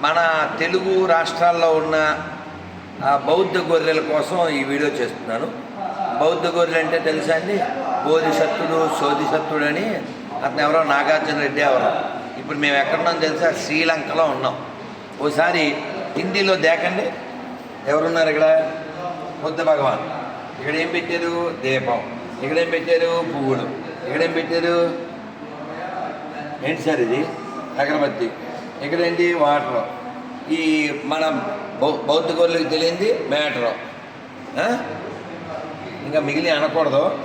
మన తెలుగు రాష్ట్రాల్లో ఉన్న బౌద్ధ గొర్రెల కోసం ఈ వీడియో చేస్తున్నాను. బౌద్ధ గొర్రెలు అంటే తెలుసా అండి? బోధిసత్తుడు సోధిసత్తుడు అని. అతను ఎవరో? నాగార్జున రెడ్డి ఎవరో? ఇప్పుడు మేము ఎక్కడున్నాం తెలుసా? శ్రీలంకలో ఉన్నాం. ఓసారి హిందీలో దేకండి. ఎవరున్నారు ఇక్కడ? బుద్ధ భగవాన్. ఇక్కడ ఏం పెట్టారు? దీపం. ఇక్కడ ఏం పెట్టారు? పువ్వులు. ఇక్కడ ఏం పెట్టారు? ఏంటి సార్ ఇది? అగరబత్తి. ఇక్కడ ఏంటి వాటర్. ఈ మన బౌ- బౌద్ధ గోర్లకు తెలియంది మ్యాటర్. ఇంకా మిగిలి అనకూడదు.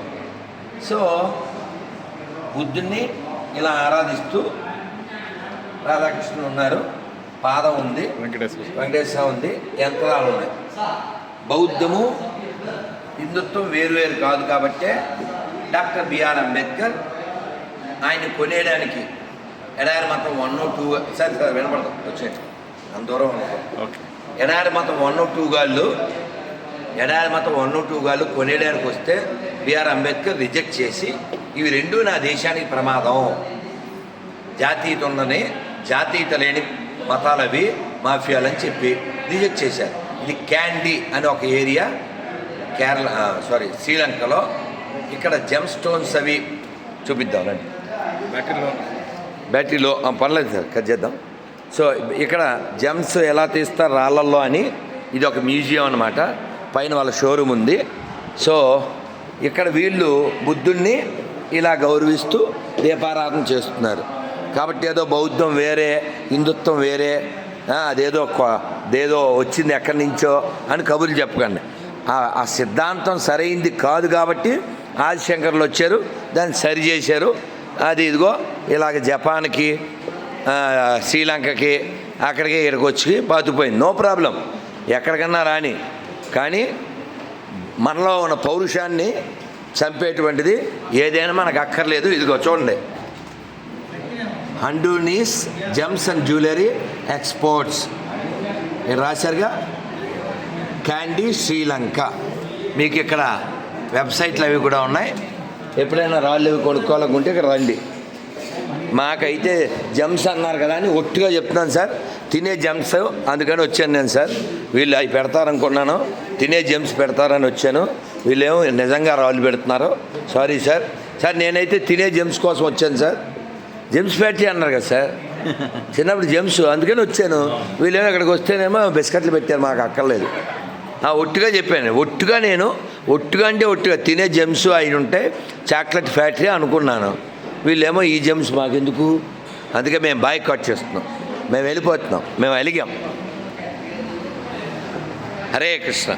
సో బుద్ధుణ్ణి ఇలా ఆరాధిస్తూ రాధాకృష్ణుడు ఉన్నారు. పాదం ఉంది. వెంకటేశ్వర వెంకటేశ్వర ఉంది. యంత్రాలు ఉన్నాయి. బౌద్ధము హిందుత్వం వేరువేరు కాదు కాబట్టే డాక్టర్ బిఆర్ అంబేద్కర్ ఆయన కొనేయడానికి ఎడారి మతం వన్ టూ సరే సార్ వినపడతాం వచ్చేయండి. అంత దూరం ఓకే. ఎడారి మతం వన్ టూ గాళ్ళు ఎడారి మతం వన్ టూ గాళ్ళు కొనేయడానికి వస్తే బిఆర్ అంబేద్కర్ రిజెక్ట్ చేసి ఇవి రెండు నా దేశానికి ప్రమాదం. జాతీయత ఉందని జాతీయత లేని మతాలు అవి మాఫియాలని చెప్పి రిజెక్ట్ చేశారు. ఇది క్యాండీ అని ఒక ఏరియా కేరళ సారీ శ్రీలంకలో. ఇక్కడ జెమ్ స్టోన్స్ అవి చూపిద్దాం రండి. బ్యాటరీలో పర్లేదు సార్ కట్ చేద్దాం. సో ఇక్కడ జెమ్స్ ఎలా తీస్తారు రాళ్ళల్లో అని ఇది ఒక మ్యూజియం అనమాట పైన వాళ్ళ షోరూమ్ ఉంది. సో ఇక్కడ వీళ్ళు బుద్ధుణ్ణి ఇలా గౌరవిస్తూ దీపారాధన చేస్తున్నారు. కాబట్టి ఏదో బౌద్ధం వేరే హిందుత్వం వేరే అదేదో అదేదో వచ్చింది ఎక్కడి నుంచో అని కబుర్లు చెప్పకండి. ఆ- ఆ సిద్ధాంతం సరైంది కాదు కాబట్టి ఆదిశంకర్లు వచ్చారు దాన్ని సరి చేశారు. అది ఇదిగో ఇలాగ జపాన్కి శ్రీలంకకి అక్కడికి ఇక్కడికి వచ్చి బతిపోయింది నో ప్రాబ్లం. ఎక్కడికన్నా రాని. కానీ మనలో ఉన్న పౌరుషాన్ని చంపేటువంటిది ఏదైనా మనకు అక్కర్లేదు. ఇదిగో చూడండి. Handunees gems and jewellery exports. రాశారుగా? Kandy Sri Lanka. మీకు ఇక్కడ వెబ్సైట్లు అవి కూడా ఉన్నాయి. ఎప్పుడైనా రాళ్ళు కొనుక్కోవాలనుకుంటే ఇక్కడ రండి. మాకైతే జమ్స్ అన్నారు కదా అని ఒట్టుగా చెప్తున్నాను సార్. తినే జమ్స్ అందుకని వచ్చాను నేను సార్. వీళ్ళు అవి పెడతారనుకున్నాను. తినే జమ్స్ పెడతారని వచ్చాను. వీళ్ళేమో నిజంగా రాళ్ళు పెడుతున్నారు. Sorry sir. సార్ నేనైతే తినే జమ్స్ కోసం వచ్చాను సార్. జెమ్స్ ఫ్యాక్టరీ అన్నారు కదా సార్. చిన్నప్పుడు జెమ్స్ అందుకని వచ్చాను. వీళ్ళేమో ఇక్కడికి వస్తేనేమో బిస్కెట్లు పెట్టారు మాకు అక్కర్లేదు. ఆ, ఒట్టుగా చెప్పాను. ఒట్టుగా నేను ఒట్టుగా అంటే ఒట్టుగా తినే జెమ్స్ ఆయన ఉంటే చాక్లెట్ ఫ్యాక్టరీ అనుకున్నాను. వీళ్ళేమో ఈ జెమ్స్ మాకెందుకు? అందుకే మేము బాయ్ కట్ చేస్తున్నాం. మేము వెళ్ళిపోతున్నాం. మేము అలిగాం హరే కృష్ణ.